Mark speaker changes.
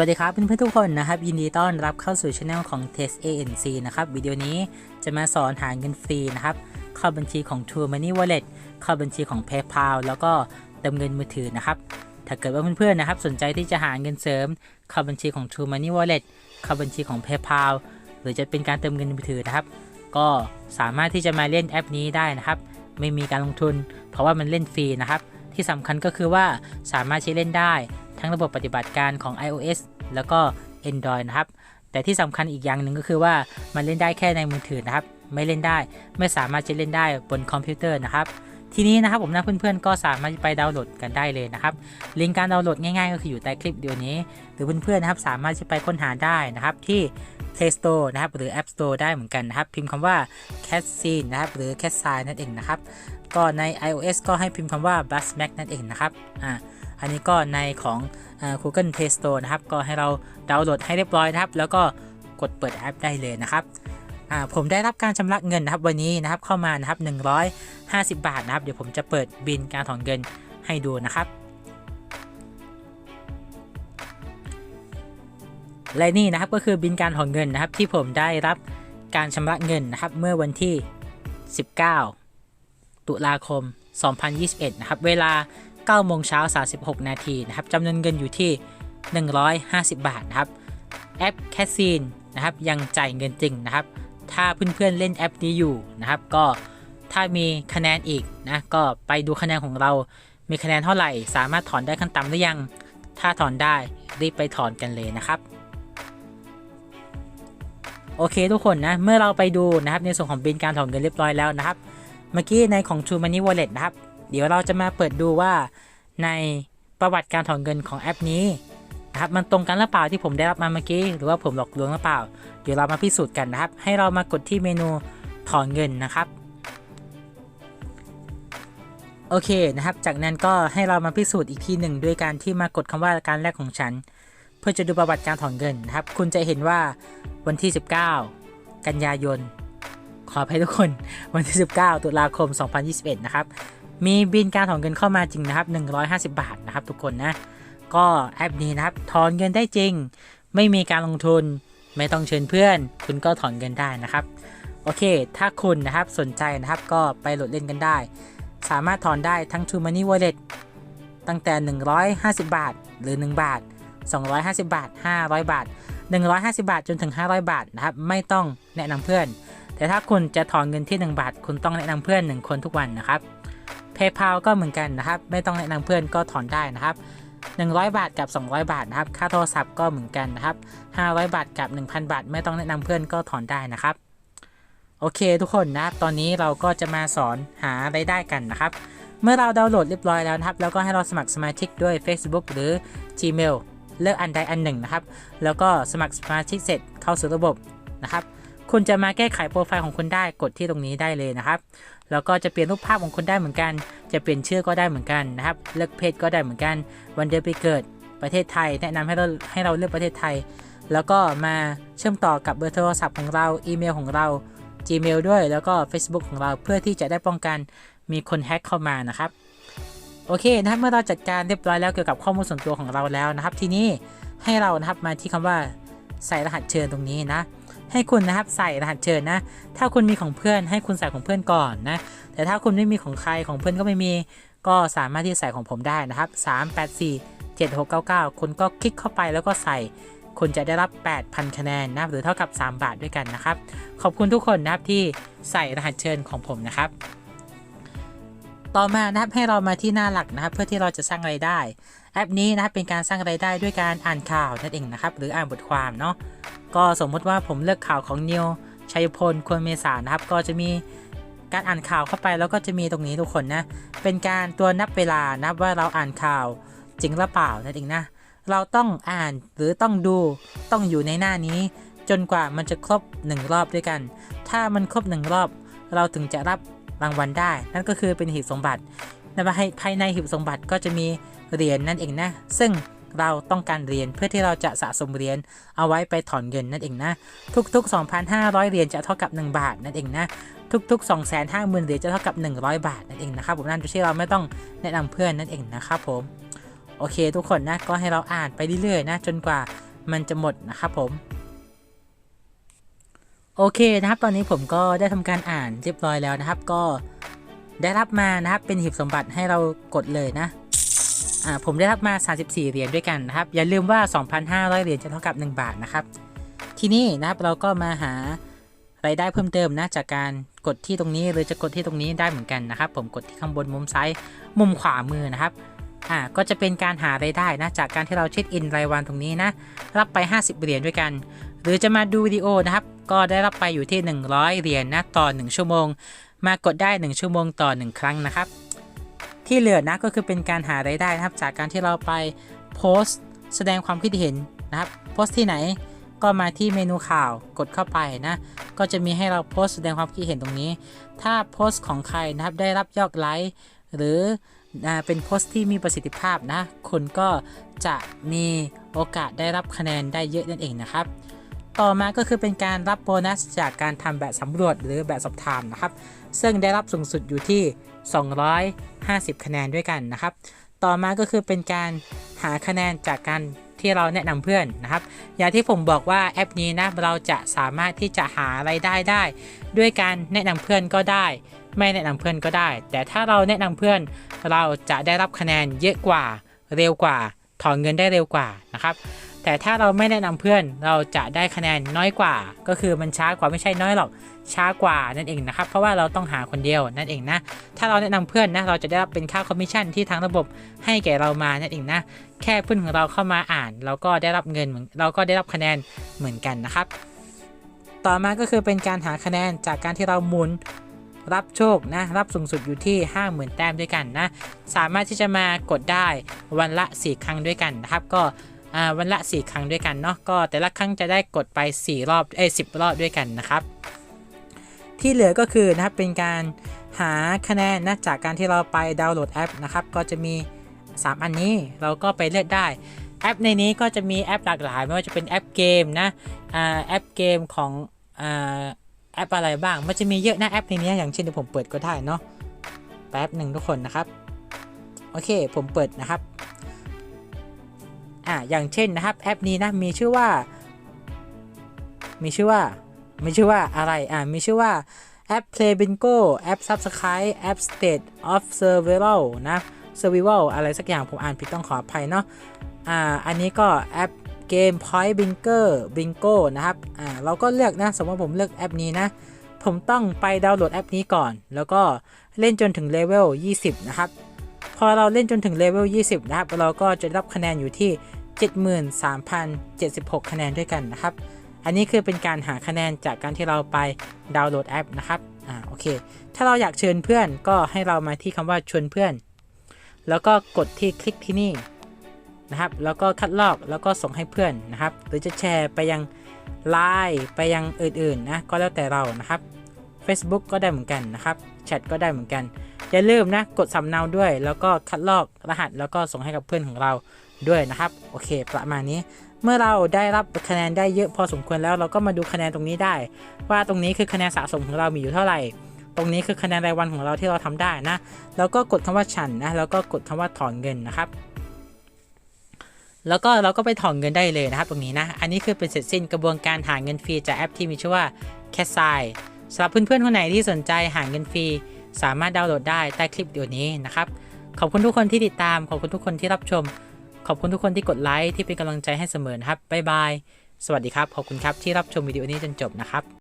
Speaker 1: สวัสดีครับเพื่อนๆทุกคนนะครับ ยินดีต้อนรับเข้าสู่ช anel ของ Test ANC นะครับวิดีโอนี้จะมาสอนหาเงินฟรีนะครับ เข้าบัญชีของ True Money Wallet เข้าบัญชีของ PayPal แล้วก็เติมเงินมือถือนะครับ ถ้าเกิดว่าเพื่อนๆนะครับ สนใจที่จะหาเงินเสริม เข้าบัญชีของ True Money Wallet เข้าบัญชีของ PayPal หรือจะเป็นการเติมเงินมือถือนะครับ ก็สามารถที่จะมาเล่นแอปนี้ได้นะครับ ไม่มีการลงทุน เพราะว่ามันเล่นฟรีนะครับ ที่สำคัญก็คือว่าสามารถใช้เล่นได้ ทั้งระบบปฏิบัติการของ iOS แล้วก็ Android นะครับ แต่ที่สำคัญอีกอย่างหนึ่งก็คือว่ามันเล่นได้แค่ในมือถือนะครับ ไม่เล่นได้ ไม่สามารถจะเล่นได้บนคอมพิวเตอร์นะครับ ทีนี้นะครับผมนะเพื่อนๆ ก็สามารถไปดาวน์โหลดกันได้เลยนะครับ ลิงก์การดาวน์โหลดง่ายๆ ก็คืออยู่ใต้คลิปวิดีโอนี้ หรือเพื่อนๆนะครับสามารถจะไปค้นหาได้นะครับที่ Play Store นะครับหรือ App Store ได้เหมือนกันนะครับ พิมพ์คำว่า Cat Scene นะครับหรือ Cat Sign นั่นเองนะครับ ก็ใน iOS ก็ให้พิมพ์คำว่า b u s m a c นั่นเองนะครับอ่า อันนี้ก็ในของ Google Play Store นะครับ ก็ให้เราดาวน์โหลดให้เรียบร้อยนะครับ แล้วก็กดเปิดแอปได้เลยนะครับผมได้รับการชำระเงินนะครับวันนี้นะครับเข้ามานะครับ 150 บาทนะครับ เดี๋ยวผมจะเปิดบินการถอนเงินให้ดูนะครับ และนี่นะครับก็คือบินการถอนเงินนะครับ ที่ผมได้รับการชำระเงินนะครับ เมื่อวันที่ 19 ตุลาคม 2021 นะครับ เวลา 9โมงเช้า36 นาทีนะครับจำนวนเงินอยู่ที่ 150 บาทนะครับแอปแคสซีนนะครับยังจ่ายเงินจริงนะครับ ถ้าเพื่อนๆเล่นแอปนี้อยู่นะครับ ก็ถ้ามีคะแนนอีกนะก็ไปดูคะแนนของเรา มีคะแนนเท่าไหร่ สามารถถอนได้ขั้นต่ำหรือยัง ถ้าถอนได้รีบไปถอนกันเลยนะครับโอเคทุกคนนะ เมื่อเราไปดูนะครับในส่วนของบินการถอนเงินเรียบร้อยแล้วนะครับ เมื่อกี้ในของ True Money Wallet นะครับ เดี๋ยวเราจะมาเปิดดูว่าในประวัติการถอนเงินของแอปนี้นะครับมันตรงกันหรือเปล่าที่ผมได้รับมาเมื่อกี้ หรือว่าผมหลอกลวงหรือเปล่า เดี๋ยวเรามาพิสูจน์กันนะครับ ให้เรามากดที่เมนูถอนเงินนะครับโอเคนะครับ จากนั้นก็ให้เรามาพิสูจน์อีกทีหนึ่งด้วยการที่มากดคำว่าการแรกของฉัน เพื่อจะดูประวัติการถอนเงินนะครับ คุณจะเห็นว่าวันที่ 19 กันยายน ขออภัยทุกคน วันที่ 19 ตุลาคม 2021 นะครับ มีบินการถอนเงินเข้ามาจริงนะครับ 150 บาทนะครับ ทุกคนนะ ก็แอปนี้นะครับถอนเงินได้จริง ไม่มีการลงทุน ไม่ต้องเชิญเพื่อน คุณก็ถอนเงินได้นะครับ โอเค ถ้าคุณนะครับสนใจนะครับก็ไปโหลดเล่นกันได้ สามารถถอนได้ทั้ง True Money Wallet ตั้งแต่ 150 บาทหรือ 1 บาท 250 บาท 500 บาท 150 บาทจนถึง 500 บาทนะครับ ไม่ต้องแนะนำเพื่อน แต่ถ้าคุณจะถอนเงินที่ 1 บาท คุณต้องแนะนำเพื่อน 1 คนทุกวันนะครับ PayPal ก็เหมือนกันนะครับ ไม่ต้องแนะนำเพื่อนก็ถอนได้นะครับ 100 บาทกับ 200 บาทนะครับ ค่าโทรศัพท์ก็เหมือนกันนะครับ 500 บาทกับ 1,000 บาท ไม่ต้องแนะนำเพื่อนก็ถอนได้นะครับ โอเคทุกคนนะครับ ตอนนี้เราก็จะมาสอนหารายได้กันนะครับ เมื่อเราดาวน์โหลดเรียบร้อยแล้วนะครับ แล้วก็ให้เราสมัครสมาชิกด้วย Facebook หรือ Gmail เลือกอันใดอันหนึ่งนะครับ แล้วก็สมัครสมาชิกเสร็จเข้าสู่ระบบนะครับ คุณจะมาแก้ไขโปรไฟล์ของคุณได้กดที่ตรงนี้ได้เลยนะครับ แล้วก็จะเปลี่ยนรูปภาพของคุณได้เหมือนกัน จะเปลี่ยนชื่อก็ได้เหมือนกันนะครับ เลือกเพศก็ได้เหมือนกัน วันเดือนปีเกิดประเทศไทย แนะนำให้เราให้เราเลือกประเทศไทย แล้วก็มาเชื่อมต่อกับเบอร์โทรศัพท์ของเรา อีเมลของเรา Gmail ด้วย แล้วก็ Facebook ของเราเพื่อที่จะได้ป้องกันมีคนแฮ็กเข้ามานะครับโอเคนะครับเมื่อเราจัดการเรียบร้อยแล้วเกี่ยวกับข้อมูลส่วนตัวของเราแล้วนะครับ ทีนี้ให้เรานะครับมาที่คำว่าใส่รหัสเชิญตรงนี้นะ ให้คุณนะครับใส่รหัสเชิญนะ ถ้าคุณมีของเพื่อนให้คุณใส่ของเพื่อนก่อนนะ แต่ถ้าคุณไม่มีของใครของเพื่อนก็ไม่มี ก็สามารถที่ใส่ของผมได้นะครับ 3 8 4 7 6 9 9 คุณก็คลิกเข้าไปแล้วก็ใส่ คุณจะได้รับ 8,000 คะแนนนะหรือเท่ากับ 3 บาทด้วยกันนะครับ ขอบคุณทุกคนนะครับที่ใส่รหัสเชิญของผมนะครับต่อมานะครับให้เรามาที่หน้าหลักนะครับ เพื่อที่เราจะสร้างไรายได้ แอปนี้นะครับเป็นการสร้างไรายได้ด้วยการอ่านข่าวนั่นเองนะครับ หรืออ่านบทความเนาะ ก็สมมติว่าผมเลือกข่าวของนิวชัยพลควรเมษานะครับ ก็จะมีการอ่านข่าวเข้าไปแล้วก็จะมีตรงนี้ทุกคนนะ เป็นการตัวนับเวลานับว่าเราอ่านข่าวจริงหรือเปล่านั่นเองนะ เราต้องอ่านหรือต้องดูต้องอยู่ในหน้านี้ จนกว่ามันจะครบ 1 รอบด้วยกัน ถ้ามันครบ 1 รอบ เราถึงจะรับรางวัลได้ นั่นก็คือเป็นหีบสมบัติในภายในหีบสมบัติก็จะมีเหรียญนนั่นเองนะ ซึ่ง เราต้องการเหรียญเพื่อที่เราจะสะสมเหรียญเอาไว้ไปถอนเงินนั่นเองนะ ทุกๆ 2,500เหรียญจะเท่ากับ 1 บาทนั่นเองนะทุกๆ 250,000เหรียญจะเท่ากับ 100 บาทนั่นเองนะครับผมนั่นที่เราไม่ต้องแนะนำเพื่อนนั่นเองนะครับผมโอเค ทุกคนนะก็ให้เราอ่านไปเรื่อยๆนะจนกว่ามันจะหมดนะครับผมโอเคนะครับตอนนี้ผมก็ได้ทำการอ่านเรียบร้อยแล้วนะครับ ก็ได้รับมานะครับเป็นหีบสมบัติให้เรากดเลยนะ ผมได้รับมา 34 เหรียญด้วยกันนะครับ อย่าลืมว่า 2,500 เหรียญจะเท่ากับ 1 บาทนะครับ ทีนี้นะครับเราก็มาหารายได้เพิ่มเติมนะจากการกดที่ตรงนี้หรือจะกดที่ตรงนี้ได้เหมือนกันนะครับ ผมกดที่ข้างบนมุมซ้ายมุมขวามือนะครับอ่าก็จะเป็นการหารายได้นะจากการที่เราเช็คอินรายวันตรงนี้นะรับไป 50 เหรียญด้วยกัน หรือจะมาดูวิดีโอนะครับ ก็ได้รับไปอยู่ที่ 100 เหรียญนะต่อ 1 ชั่วโมง มากดได้ 1 ชั่วโมงต่อ 1 ครั้งนะครับ ที่เหลือนะก็คือเป็นการหารายได้นะครับ จากการที่เราไปโพสต์แสดงความคิดเห็นนะครับโพสต์ที่ไหนก็มาที่เมนูข่าวกดเข้าไปนะ ก็จะมีให้เราโพสต์แสดงความคิดเห็นตรงนี้ ถ้าโพสต์ของใครนะครับได้รับยอดไลค์หรือเป็นโพสต์ที่มีประสิทธิภาพนะคุณก็จะมีโอกาสได้รับคะแนนได้เยอะนั่นเองนะครับ ต่อมาก็คือเป็นการรับโบนัสจากการทำแบบสำรวจหรือแบบสอบถามนะครับ ซึ่งได้รับสูงสุดอยู่ที่ 250 คะแนนด้วยกันนะครับ ต่อมาก็คือเป็นการหาคะแนนจากการที่เราแนะนำเพื่อนนะครับ อย่างที่ผมบอกว่าแอปนี้นะเราจะสามารถที่จะหาไรายได้ได้ ด้วยการแนะนำเพื่อนก็ได้ ไม่แนะนำเพื่อนก็ได้ แต่ถ้าเราแนะนำเพื่อน เราจะได้รับคะแนนเยอะกว่า เร็วกว่า ถอนเงินได้เร็วกว่านะครับ แต่ถ้าเราไม่แนะนำเพื่อนเราจะได้คะแนนน้อยกว่า ก็คือมันช้ากว่าไม่ใช่น้อยหรอกช้ากว่านั่นเองนะครับ เพราะว่าเราต้องหาคนเดียวนั่นเองนะ ถ้าเราแนะนำเพื่อนนะเราจะได้รับเป็นค่าคอมมิชชั่นที่ทางระบบให้แก่เรามานั่นเองนะ แค่เพื่อนของเราเข้ามาอ่าน เราก็ได้รับเงินเหมือนเราก็ได้รับคะแนนเหมือนกันนะครับ ต่อมาก็คือเป็นการหาคะแนนจากการที่เราหมุนรับโชคนะรับสูงสุดอยู่ที่ 50,000 แต้มด้วยกันนะ สามารถที่จะมากดได้วันละ 4 ครั้งด้วยกันนะครับ ก็ อ่าวันละ 4 ครั้งด้วยกันเนาะก็แต่ละครั้งจะได้กดไป 4 รอบเอ้ย10รอบด้วยกันนะครับ ที่เหลือก็คือนะครับเป็นการหาคะแนนนะจากการที่เราไปดาวน์โหลดแอปนะครับก็จะมี 3 อันนี้เราก็ไปเลือกได้แอปในนี้ก็จะมีแอปหลากหลายไม่ว่าจะเป็นแอปเกมนะอ่าแอปเกมของอ่าแอปอะไรบ้าง มันจะมีเยอะนะแอปในนี้อย่างเช่นเดี๋ยวผมเปิดก็ได้เนาะแป๊บหนึ่งทุกคนนะครับ โอเคผมเปิดนะครับ อ่าอย่างเช่นนะครับแอปนี้นะมีชื่อว่า มีชื่อว่ามีชื่อว่าอะไรอ่ามีชื่อว่าแอป Play Bingo แอป Subscribe แอป State of Survival นะ Survival อะไรสักอย่างผมอ่านผิดต้องขออภัยเนาะอ่าอันนี้ก็แอปเกม Point Bingo Bingo นะครับอ่าเราก็เลือกนะสมมติผมเลือกแอปนี้นะ ผมต้องไปดาวน์โหลดแอปนี้ก่อน แล้วก็เล่นจนถึงเลเวล 20 นะครับ พอเราเล่นจนถึงเลเวล 20 นะครับ เราก็จะรับคะแนนอยู่ที่ 73,076 คะแนนด้วยกันนะครับ อันนี้คือเป็นการหาคะแนนจากการที่เราไปดาวน์โหลดแอปนะครับอ่าโอเค ถ้าเราอยากเชิญเพื่อนก็ให้เรามาที่คำว่าชวนเพื่อน แล้วก็กดที่คลิกที่นี่นะครับ แล้วก็คัดลอกแล้วก็ส่งให้เพื่อนนะครับ หรือจะแชร์ไปยังไลน์ไปยังอื่นๆนะก็แล้วแต่เรานะครับ Facebook ก็ได้เหมือนกันนะครับแชทก็ได้เหมือนกัน อย่าลืมนะ กดสำเนาด้วย แล้วก็คัดลอกรหัสแล้วก็ส่งให้กับเพื่อนของเรา ด้วยนะครับ โอเค ประมาณนี้ เมื่อเราได้รับคะแนนได้เยอะพอสมควรแล้วเราก็มาดูคะแนนตรงนี้ได้ ว่าตรงนี้คือคะแนนสะสมของเรามีอยู่เท่าไหร่ ตรงนี้คือคะแนนรายวันของเราที่เราทำได้นะ แล้วก็กดคำว่าฉันนะ แล้วก็กดคำว่าถอนเงินนะครับแล้วก็เราก็ไปถอนเงินได้เลยนะครับตรงนี้นะ อันนี้คือเป็นเสร็จสิ้นกระบวนการหาเงินฟรีจากแอปที่มีชื่อว่า c a t s i สำหรับเพื่อนๆคนไหนที่สนใจหาเงินฟรี สามารถดาวน์โหลดได้ใต้คลิปวิดีโอนี้นะครับ ขอบคุณทุกคนที่ติดตาม ขอบคุณทุกคนที่รับชม ขอบคุณทุกคนที่กดไลค์ที่เป็นกำลังใจให้เสมอนะครับบ๊ายบาย สวัสดีครับ ขอบคุณครับที่รับชมวิดีโอนี้จนจบนะครับ